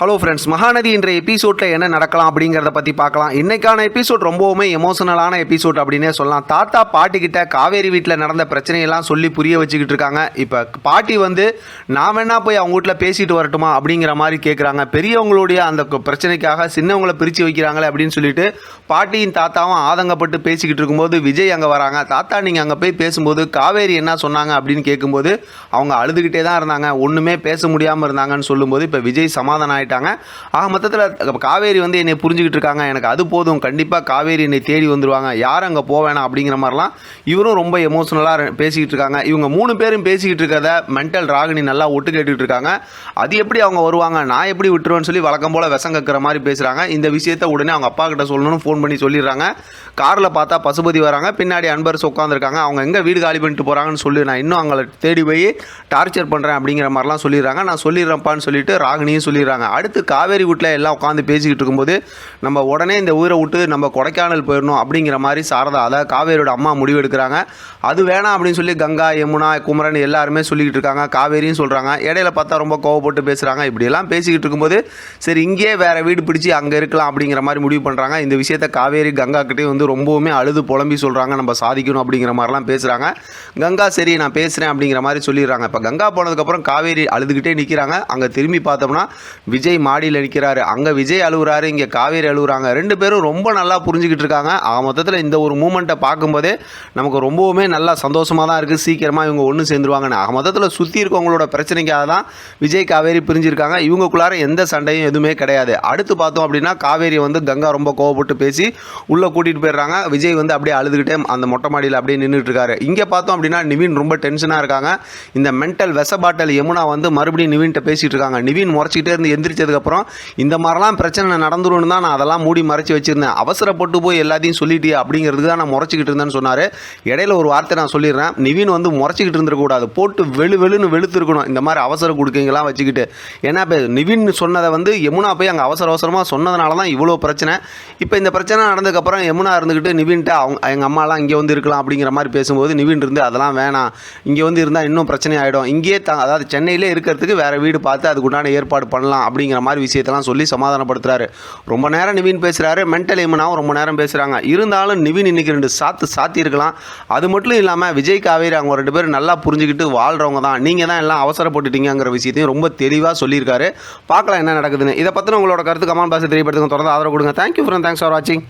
Hello friends Mahanadi என்ற எபிசோடில் என்ன நடக்கலாம் அப்படிங்கிறத பற்றி பார்க்கலாம். இன்னைக்கான எபிசோட் ரொம்பவுமே எமோஷனலான எபிசோட் அப்படின்னே சொல்லலாம். தாத்தா பாட்டி கிட்ட காவேரி வீட்டில் நடந்த பிரச்சனையெல்லாம் சொல்லி புரிய வச்சுக்கிட்டு இருக்காங்க. இப்போ பாட்டி வந்து நான் வேணா போய் அவங்க வீட்டில் பேசிட்டு வரட்டுமா? அப்படிங்கிற மாதிரி கேட்குறாங்க பெரியவங்களுடைய அந்த பிரச்சனைக்காக சின்னவங்களை பிரித்து வைக்கிறாங்களே அப்படின்னு சொல்லிட்டு பாட்டியும் தாத்தாவும் ஆதங்கப்பட்டு பேசிக்கிட்டு இருக்கும்போது விஜய் அங்கே வராங்க. தாத்தா நீங்கள் அங்கே போய் பேசும்போது காவேரி என்ன சொன்னாங்க? அப்படின்னு கேட்கும்போது அவங்க அழுதுகிட்டே தான் இருந்தாங்க. ஒன்றுமே பேச முடியாமல் இருந்தாங்கன்னு சொல்லும்போது இப்போ விஜய் சமாதானம் ஆயிட்டாங்க ஆக மொத்தத்தில் காவேரி வந்து என்னை புரிஞ்சுக்கிட்டு இருக்காங்க. எனக்கு அது போதும். கண்டிப்பாக காவேரி என்னை தேடி வந்துருவாங்க. யார் அங்கே போவேணா அப்படிங்கிற மாதிரிலாம் இவரும் ரொம்ப எமோஷ்னலாக பேசிக்கிட்டு இருக்காங்க. இவங்க மூணு பேரும் பேசிக்கிட்டு இருக்கிறத மென்டல் ராகினி நல்லா ஒட்டு கேட்டுக்கிட்டு இருக்காங்க. அது எப்படி அவங்க வருவாங்க? நான் எப்படி விட்டுருவேன்னு சொல்லி வழக்கம் போல் விஷம் கக்கிற மாதிரி பேசுகிறாங்க இந்த விஷயத்த உடனே அவங்க அப்பா கிட்ட சொல்லணும்னு ஃபோன் பண்ணி சொல்லிடுறாங்க. காரில் பார்த்தா பசுபதி வராங்க. பின்னாடி அன்பர்ஸ் உட்காந்துருக்காங்க அவங்க எங்கே வீடு காலி பண்ணிட்டு போகிறாங்கன்னு சொல்லி நான் இன்னும் அவங்கள தேடி போய் டார்ச்சர் பண்ணுறேன் அப்படிங்கிற மாதிரிலாம் சொல்லிடுறாங்க. நான் சொல்லிடுறேன்ப்பான்னு சொல்லிட்டு ராகினியும் சொல்லிடுறாங்க. அடுத்து காவேரி வீட்டில் எல்லாம் உட்காந்து பேசிக்கிட்டு இருக்கும்போது நம்ம உடனே இந்த ஊரை விட்டு நம்ம கொடைக்கானல் போயிடணும் அப்படிங்கிற மாதிரி சாரதா அதாவது காவேரியோட அம்மா முடிவு எடுக்கிறாங்க அது வேணாம் அப்படின்னு சொல்லி கங்கா யமுனா குமரன் எல்லாருமே சொல்லிக்கிட்டு இருக்காங்க. காவேரியும் சொல்கிறாங்க இடையில பார்த்தா ரொம்ப கோவப்பட்டு பேசுகிறாங்க இப்படியெல்லாம் பேசிக்கிட்டு இருக்கும்போது சரி இங்கேயே வேறு வீடு பிடிச்சி அங்கே இருக்கலாம் அப்படிங்கிற மாதிரி முடிவு பண்ணுறாங்க இந்த விஷயத்த காவேரி கங்கா கிட்டே வந்து ரொம்பவுமே அழுது புலம்பி சொல்கிறாங்க நம்ம சாதிக்கணும் அப்படிங்கிற மாதிரிலாம் பேசுகிறாங்க கங்கா சரி நான் பேசுகிறேன் அப்படிங்கிற மாதிரி சொல்லிடுறாங்க. இப்போ கங்கா போனதுக்கப்புறம் காவேரி அழுதுகிட்டே நிற்கிறாங்க அங்கே திரும்பி பார்த்தோம்னா விஜய் மாடியில் நிற்கிறாரு அங்கே விஜய் அழுகுறாரு இங்கே காவேரி அழுகுறாங்க ரெண்டு பேரும் ரொம்ப நல்லா புரிஞ்சுக்கிட்டு இருக்காங்க. ஆக மொத்தத்தில் இந்த ஒரு மூமெண்ட்டை பார்க்கும்போதே நமக்கு ரொம்பவுமே நல்லா சந்தோஷமாக தான் இருக்குது சீக்கிரமாக இவங்க ஒன்று சேர்ந்துருவாங்கன்னு. ஆக மொத்தத்தில் சுற்றி இருக்கவங்களோட பிரச்சனைக்காக தான் விஜய் காவேரி பிரிஞ்சிருக்காங்க. இவங்களுக்குள்ளார எந்த சண்டையும் எதுவுமே கிடையாது. அடுத்து பார்த்தோம் அப்படின்னா காவேரி வந்து கங்கா ரொம்ப கோவப்பட்டு பேசி உள்ளே கூட்டிகிட்டு போயிடுறாங்க. விஜய் வந்து அப்படியே அழுதுகிட்டே அந்த மொட்டை மாடியில் அப்படியே நின்றுட்டு இருக்காரு இங்கே பார்த்தோம் அப்படின்னா நிவின் ரொம்ப டென்ஷனாக இருக்காங்க. இந்த மென்டல் விஷ பாட்டல் யமுனா வந்து மறுபடியும் நிவின்கிட்ட பேசிகிட்டு இருக்காங்க. நிவின் முறைச்சிக்கிட்டே இருந்து எந்திரிச்சதுக்கப்புறம் இந்த மாதிரிலாம் பிரச்சனை நடந்துரும்னு தான் நான் அதெல்லாம் மூடி மறைச்சி வச்சிருந்தேன். அவசரப்பட்டு போய் எல்லாத்தையும் சொல்லிட்டு அப்படிங்கிறதுக்கு தான் நான் முறைச்சிக்கிட்டு இருந்தேன்னு சொன்னார். இடையில ஒரு வார்த்தை நான் சொல்லிடுறேன். நிவின் வந்து முறைச்சிக்கிட்டு இருந்திருக்கக்கூடாது. போட்டு வெளு வெளுன்னு வெளுத்துருக்கணும். இந்த மாதிரி அவசர கொடுக்கீங்களாம் வச்சுக்கிட்டு. ஏன்னா இப்போ நிவின் சொன்னதை வந்து யமுனா போய் அங்கே அவசர அவசரமாக சொன்னதுனால தான் இவ்வளோ பிரச்சனை. இப்போ இந்த பிரச்சனை நடந்ததுக்கப்புறம் யமுனா இருந்துக்கிட்டு நிவின்ட்டு அவங்க எங்கள் அம்மாலாம் இங்கே வந்து இருக்கலாம் அப்படிங்கிற மாதிரி பேசும்போது நிவின் இருந்து அதெல்லாம் வேணாம். இங்கே வந்து இருந்தால் இன்னும் பிரச்சனை ஆகிடும் இங்கேயே த அதாவது சென்னையிலே இருக்கிறதுக்கு வேறு வீடு பார்த்து அதுக்குண்டான ஏற்பாடு பண்ணலாம் அப்படிங்கிற மாதிரி விஷயத்தெல்லாம் சொல்லி சமாதானப்படுத்துறாரு. ரொம்ப நேரம் நிவின் பேசுகிறாரு மென்டல் எம்னாவும் ரொம்ப நேரம் பேசுகிறாங்க இருந்தாலும் நிவின் இன்னைக்கு ரெண்டு சாத்து சாத்தியிருக்கலாம். அது மட்டும் இல்லாமல் விஜய் காவேரி அவங்க ரெண்டு பேரும் நல்லா புரிஞ்சுக்கிட்டு வாழ்கிறவங்க தான். நீங்கள் தான் எல்லாம் அவசரப்பட்டுட்டீங்கிற விஷயத்தையும் ரொம்ப தெளிவாக சொல்லியிருக்காரு. பார்க்கலாம் என்ன நடக்குதுன்னு. இதை பற்றின உங்களோட கருத்து கமான் பாக்ஸ் தெரியப்படுத்துங்க. தொடர்ந்து ஆதரவு கொடுங்க. தேங்க்யூ ஃப்ரெண்ட் தேங்க்ஸ் ஃபார் வாட்சிங்